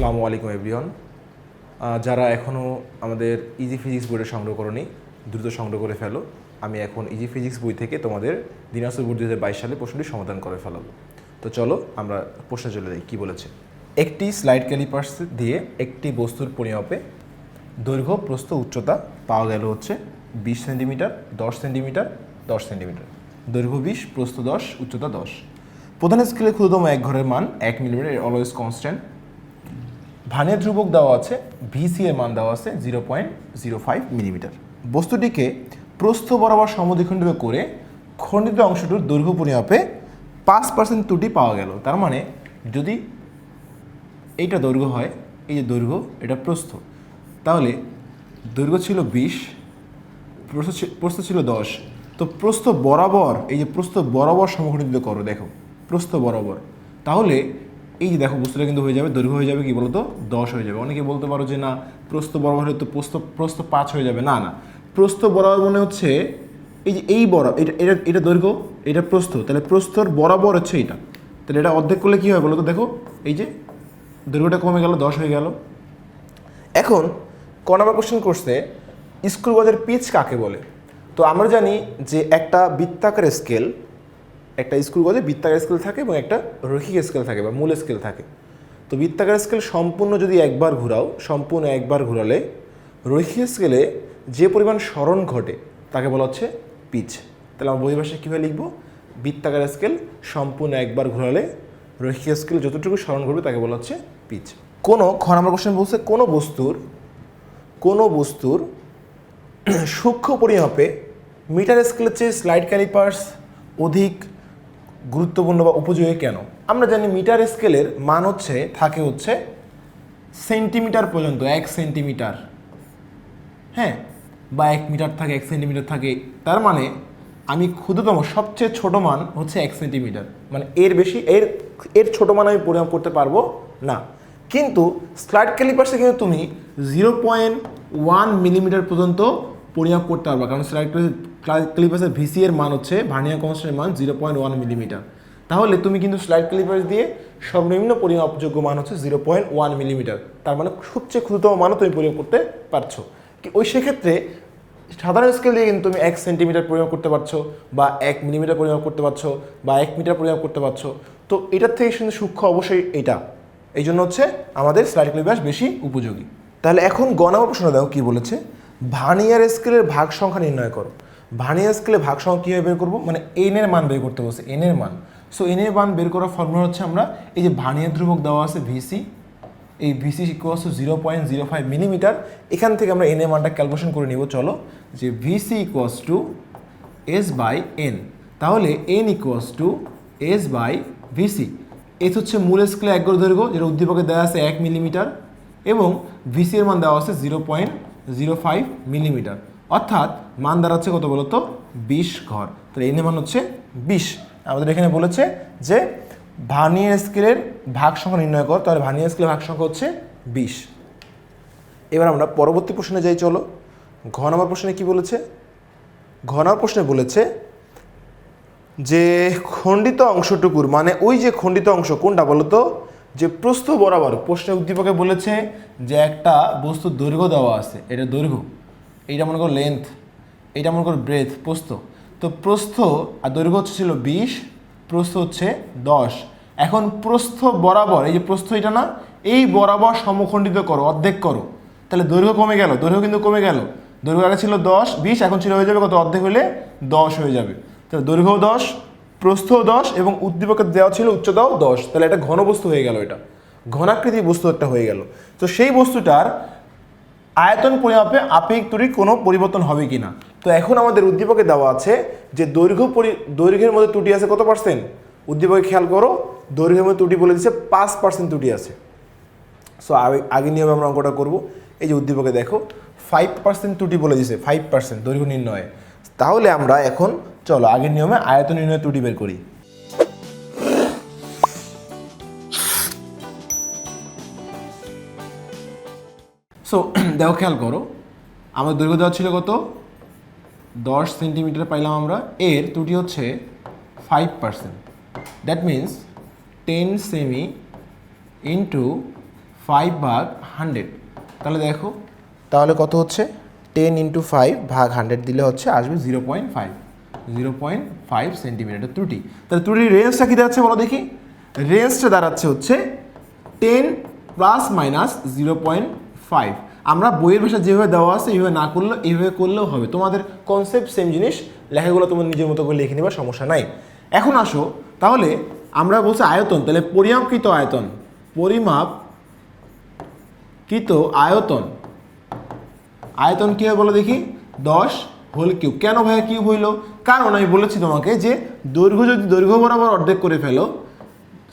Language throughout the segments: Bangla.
আসসালামু আলাইকুম এভরিওয়ান যারা এখনও আমাদের ইজি ফিজিক্স বইটা সংগ্রহ করনি, দ্রুত সংগ্রহ করে ফেলো। আমি এখন ইজি ফিজিক্স বই থেকে তোমাদের দিনাজপুর দু হাজার বাইশ সালে প্রশ্নটি সমাধান করে ফেলাবো। তো চলো, আমরা প্রশ্নে চলে যাই, কী বলেছে? একটি স্লাইড ক্যালিপার্স দিয়ে একটি বস্তুর পরিমাপে দৈর্ঘ্য, প্রস্থ, উচ্চতা পাওয়া গেল হচ্ছে বিশ সেন্টিমিটার, দশ সেন্টিমিটার দশ সেন্টিমিটার। দৈর্ঘ্য বিশ, প্রস্থ দশ, উচ্চতা দশ। প্রধান স্কেলে ক্ষুদ্রতম এক ঘরের মান এক মিলিমিটার অলওয়েজ কনস্ট্যান্ট ভানের ধ্রুবক দেওয়া আছে ভিসি এর মান দেওয়া আছে zero point zero five millimetre বস্তুটিকে প্রস্থ বরাবর সমদ্বিখণ্ডিত করে খণ্ডিত অংশটির দৈর্ঘ্য পরিমাপে পাঁচ পার্সেন্ট ত্রুটি পাওয়া গেল। তার মানে যদি এইটা দৈর্ঘ্য হয়, এই যে দৈর্ঘ্য, এটা প্রস্থ। তাহলে দৈর্ঘ্য ছিল বিশ, প্রস্থ ছিল দশ। তো প্রস্থ বরাবর, এই যে প্রস্থ বরাবর সমখণ্ডিত করো, দেখো, প্রস্থ বরাবর। তাহলে এই যে দেখো, বস্তুটা কিন্তু হয়ে যাবে, দৈর্ঘ্য হয়ে যাবে কি বলতো? দশ হয়ে যাবে। অনেকে বলতে পারো যে না, প্রস্থ বরাবর হলে তো প্রস্থ প্রস্থ পাঁচ হয়ে যাবে। না না। প্রস্থ বরাবর মনে হচ্ছে, এই যে এই বড় এটা এটা এটা দৈর্ঘ্য, এটা প্রস্থ। তাহলে প্রস্থর বরাবর হচ্ছে এটা। তাহলে এটা অর্ধেক করলে কী হয় বলো তো দেখো, এই যে দৈর্ঘ্যটা কমে গেল, দশ হয়ে গেল। এখন, ক নম্বর কোশ্চেন করছে স্ক্রু গজের পিচ কাকে বলে? তো আমরা জানি যে একটা বৃত্তাকার স্কেল একটা স্কুল গজে বৃত্তাকার স্কেল থাকে এবং একটা রৈখিক স্কেল থাকে বা মূল স্কেল থাকে। তো বৃত্তাকার স্কেল সম্পূর্ণ যদি একবার ঘোরাও, সম্পূর্ণ একবার ঘোরালে রৈখিক স্কেলে যে পরিমাণ স্মরণ ঘটে, তাকে বলা হচ্ছে পিচ। তাহলে আমরা বই ভাষায় কীভাবে লিখব? বৃত্তাকার স্কেল সম্পূর্ণ একবার ঘোরালে রৈখিক স্কেল যতটুকু স্মরণ ঘটবে, তাকে বলা হচ্ছে পিচ। কোনো, খ নম্বর কোশ্চেন বলছে, কোনো বস্তুর কোনো বস্তুর সূক্ষ্ম পরিমাপে মিটার স্কেলের চেয়ে স্লাইড ক্যালিপার্স অধিক গুরুত্বপূর্ণ বা উপযোগী কেন? আমরা জানি মিটার স্কেলের মান হচ্ছে, থাকে হচ্ছে সেন্টিমিটার পর্যন্ত, এক সেন্টিমিটার। হ্যাঁ? বা এক মিটার থাকে, এক সেন্টিমিটার থাকে। তার মানে আমি ক্ষুদ্রতম, সবচেয়ে ছোট মান হচ্ছে এক সেন্টিমিটার। মানে এর বেশি, এর এর ছোট মান আমি পরিমাপ করতে পারব না। কিন্তু স্লাইড ক্যালিপার্সে কিন্তু তুমি জিরো পয়েন্ট ওয়ান মিলিমিটার পর্যন্ত পরিমাপ করতে পারবা। কারণ স্লাইড ক্যালিপার্সের ভিসি এর মান হচ্ছে ভার্নিয়ার কনস্ট্যান্টের মান জিরো পয়েন্ট ওয়ান মিলিমিটার তাহলে তুমি কিন্তু স্লাইড ক্যালিপার্স দিয়ে সর্বনিম্ন পরিমাপযোগ্য মান হচ্ছে জিরো পয়েন্ট ওয়ান মিলিমিটার তার মানে সবচেয়ে ক্ষুদ্রতম মানও তুমি পরিমাপ করতে পারছ। ওই সেক্ষেত্রে সাধারণ স্কেল দিয়ে কিন্তু তুমি এক সেন্টিমিটার পরিমাপ করতে পারছ বা এক মিলিমিটার পরিমাপ করতে পারছ বা এক মিটার পরিমাপ করতে পারছ। তো এটার থেকে কিন্তু সূক্ষ্ম অবশ্যই এটা। এই জন্য হচ্ছে আমাদের স্লাইড ক্লিপাস বেশি উপযোগী। তাহলে এখন গণামা প্রশ্ন দেখো কি বলেছে? ভানিয়ার স্কেলের ভাগ সংখ্যা নির্ণয় করো। ভানিয়ার স্কেলে ভাগ সংখ্যা কীভাবে বের করব? মানে এন এর মান বের করতে বলছে এন এর মান। সো এন এর মান বের করার ফর্মুলা হচ্ছে আমরা এই যে ভানিয়ার ধ্রুবক দেওয়া আছে ভিসি এই VC equals to zero point zero five millimetre এখান থেকে আমরা এন এর মানটা ক্যালকুলেশন করে নিব, চলো। যে VC equals to S by N তাহলে N equals to S by VC S হচ্ছে মূল স্কেলে এক গড় দৈর্ঘ্য, যেটা উদ্দীপকে দেওয়া আছে এক মিলিমিটার এবং ভিসি এর মান দেওয়া আছে zero point zero five millimetre অর্থাৎ মান দাঁড়াচ্ছে কত বলতো? বিশ ঘর। তাহলে এনে মান হচ্ছে বিশ। আমাদের এখানে বলেছে যে ভার্নিয়ার স্কেলের ভাগ সংখ্যা নির্ণয় কর, তাহলে ভার্নিয়ার স্কেলের ভাগ সংখ্যা হচ্ছে বিশ। এবার আমরা পরবর্তী প্রশ্নে যাই, চলো। ঘ নম্বর প্রশ্নে কি বলেছে? ঘ নম্বর প্রশ্নে বলেছে যে খণ্ডিত অংশটুকুর মানে ওই যে খণ্ডিত অংশ, কোনটা বলতো? যে প্রস্থ বরাবর প্রশ্নের উদ্দীপকে বলেছে যে একটা বস্তুর দৈর্ঘ্য দেওয়া আছে, এটা দৈর্ঘ্য। এইটা মনে করো লেন্থ এইটা মনে করো ব্রেথ প্রস্থ। তো প্রস্থ আর দৈর্ঘ্য হচ্ছে ছিল বিশ, প্রস্থ হচ্ছে দশ। এখন প্রস্থ বরাবর, এই যে প্রস্থ এটা না, এই বরাবর সমখণ্ডিত করো, অর্ধেক করো। তাহলে দৈর্ঘ্য কমে গেল, দৈর্ঘ্য কিন্তু কমে গেল। দৈর্ঘ্য আগে ছিল দশ, বিশ, এখন ছিল হয়ে যাবে কত? অর্ধেক হলে দশ হয়ে যাবে। তাহলে দৈর্ঘ্য দশ প্রস্থ দশ এবং উদ্দীপকের দেওয়া ছিল উচ্চতাও দশ। তাহলে এটা ঘনবস্তু হয়ে গেল এটা। ঘনাকৃতি বস্তু একটা হয়ে গেল। তো সেই বস্তুটার আয়তন পরিমাপে আপেক্ষিক ত্বরির কোনো পরিবর্তন হবে কি না তো এখন আমাদের উদ্দীপকে দেওয়া আছে যে দৈর্ঘ্য পরি, দৈর্ঘ্যের মধ্যে ত্রুটি আছে কত পার্সেন্ট উদ্দীপকে খেয়াল করো, দৈর্ঘ্যের মধ্যে ত্রুটি বলে দিচ্ছে পাঁচ পার্সেন্ট ত্রুটি আছে। সো আগে নিয়মে আমরা অঙ্কটা করব। এই যে উদ্দীপকে দেখো ফাইভ পার্সেন্ট ত্রুটি বলে দিছে ফাইভ পার্সেন্ট দৈর্ঘ্য নির্ণয়ে। তাহলে আমরা এখন, চলো, আগের নিয়মে আয়তন নির্ণয়ে ত্রুটি বের করি। সো দেখো, খেয়াল করো আমার দৈর্ঘ্য দেওয়া ছিল কত? দশ সেন্টিমিটার পাইলাম আমরা, এর ত্রুটি হচ্ছে five percent that means ten cm into five ভাগ হান্ড্রেড তাহলে দেখো, তাহলে কত হচ্ছে? টেন ইন্টু ফাইভ ভাগ হান্ড্রেড দিলে হচ্ছে আসবে zero point five zero point five centimetre ত্রুটি। তাহলে ত্রুটির রেঞ্জটা কী দাঁড়াচ্ছে বলো দেখি? রেঞ্জটা দাঁড়াচ্ছে হচ্ছে ten plus minus zero point five আমরা বইয়ের ভাষা যেভাবে দেওয়া আছে, এইভাবে না করলেও, এইভাবে করলেও হবে। তোমাদের কনসেপ্ট সেম জিনিস, লেখাগুলো তোমার নিজের মতো করে লিখে নেবার সমস্যা নাই। এখন আসো, তাহলে আমরা বলছি আয়তন, তাহলে পরিমাপকৃত আয়তন পরিমাপ কৃত আয়তন। আয়তন কী হয় বলো দেখি? দশ হোল কিউব। কেন ভাইয়া কিউব হইল? কারণ আমি বলেছি তোমাকে যে দৈর্ঘ্য যদি দৈর্ঘ্য বরাবর অর্ধেক করে ফেলো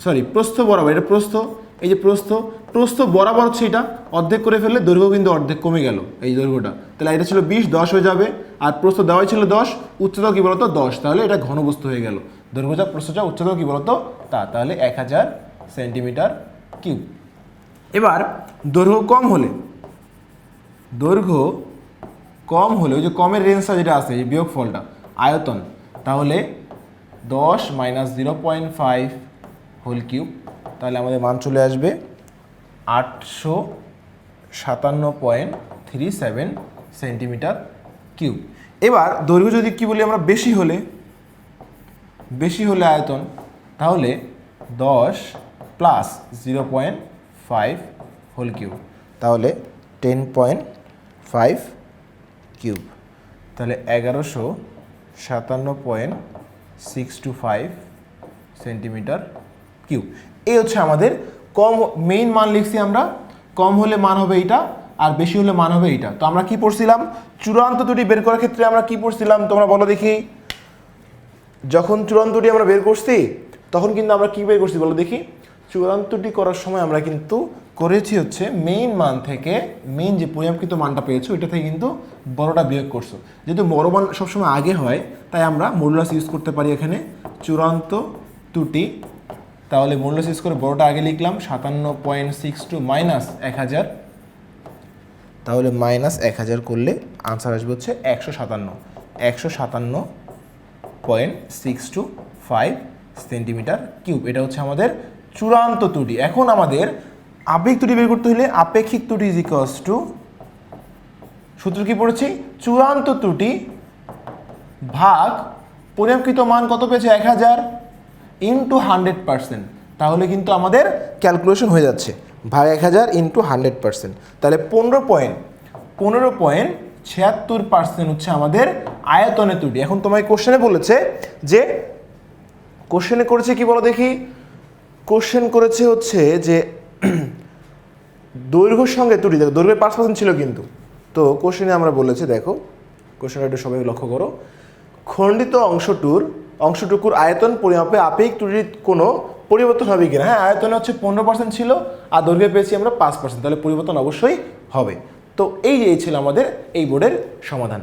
সরি প্রস্থ বরাবর, এটা প্রস্থ এই যে প্রস্থ প্রস্থ বরাবর হচ্ছে এটা, অর্ধেক করে ফেললে দৈর্ঘ্য কিন্তু অর্ধেক কমে গেল এই দৈর্ঘ্যটা। তাহলে এটা ছিল বিশ, দশ হয়ে যাবে, আর প্রস্থ দেওয়াই ছিল দশ, উচ্চতা কী বলতো দশ, তাহলে এটা ঘনবস্তু হয়ে গেল। দৈর্ঘ্যটা, প্রস্থটা, উচ্চতা কী বলতো তা, তাহলে এক হাজার সেন্টিমিটার কিউব। এবার দৈর্ঘ্য কম হলে, দৈর্ঘ্য কম হলে, ওই যে কমের রেঞ্জটা যেটা আছে, এই বিয়োগ ফলটা আয়তন, তাহলে দশ minus zero point five whole cube তাহলে আমাদের মান চলে আসবে আটশো সাতান্ন point three seven centimetre cube. এবার দৈর্ঘ্য যদি কী বলি আমরা বেশি হলে বেশি হলে আয়তন, তাহলে দশ plus zero point five whole cube, তাহলে টেন পয়েন্ট ফাইভ কিউব। তাহলে এগারোশো সাতান্ন point six two five centimetre cube. এই হচ্ছে আমাদের কম মেইন মান লিখছি আমরা। কম হলে মান হবে এইটা আর বেশি হলে মান হবে এইটা। তো আমরা কি পড়ছিলাম? চূড়ান্ত দুটি বের করার ক্ষেত্রে আমরা কি পড়ছিলাম? তোমরা বলো দেখি। যখন চূড়ান্তটি আমরা বের করছি, তখন কিন্তু আমরা কি বের করছি বলো দেখি। চূড়ান্তটি করার সময় আমরা কিন্তু করেছি হচ্ছে মেইন মান থেকে মেইন যে পরিমাপকৃত মানটা পেয়েছ, ওইটা থেকে কিন্তু বড়টা বিয়োগ করছ। যেহেতু বড় মান সবসময় আগে হয়, তাই আমরা মডুলাস ইউজ করতে পারি এখানে। চূড়ান্ত ত্রুটি তাহলে ইউজ করে বড়টা আগে লিখলাম, সাতান্ন পয়েন্ট সিক্স টু মাইনাস এক হাজার। তাহলে মাইনাস এক হাজার করলে আনসার আসবে হচ্ছে একশো সাতান্ন। একশো সাতান্ন point six two five centimetre cube. এটা হচ্ছে আমাদের চূড়ান্ত ত্রুটি। এখন আমাদের আবেগ ত্রুটি বের করতে হলে আপেক্ষিক ত্রুটি ইজ টু সূত্র কি পড়েছি? চূড়ান্ত ত্রুটি ভাগ পরিমাপকৃত মান কত পেয়েছে? এক হাজার। ইন্টু হান্ড্রেড পার্সেন্ট তাহলে কিন্তু আমাদের ক্যালকুলেশন হয়ে যাচ্ছে। ভাগ এক হাজার ইন্টু হান্ড্রেড পার্সেন্ট তাহলে পনেরো পয়েন্ট পনেরো পয়েন্ট ছিয়াত্তর পার্সেন্ট হচ্ছে আমাদের আয়তনে ত্রুটি। এখন তোমায় কোশ্চেনে বলেছে যে কোশ্চেনে করেছে কি বলো দেখি? কোশ্চেন করেছে হচ্ছে যে, দৈর্ঘ্যের সঙ্গে ত্রুটি, দেখো দৈর্ঘ্যের পাঁচ পার্সেন্ট ছিল কিন্তু। তো কোশ্চেনে আমরা বলেছে, দেখো কোশ্চেনটা একটু সবাই লক্ষ্য করো। খণ্ডিত অংশটুর অংশটুকুর আয়তন পরিমাপে আপেক ত্রুটির কোনো পরিবর্তন হবে কিনা? হ্যাঁ আয়তনে হচ্ছে পনেরো পার্সেন্ট ছিল আর দৈর্ঘ্যে পেয়েছি আমরা পাঁচ পার্সেন্ট তাহলে পরিবর্তন অবশ্যই হবে। তো এই এই ছিল আমাদের এই বোর্ডের সমাধান।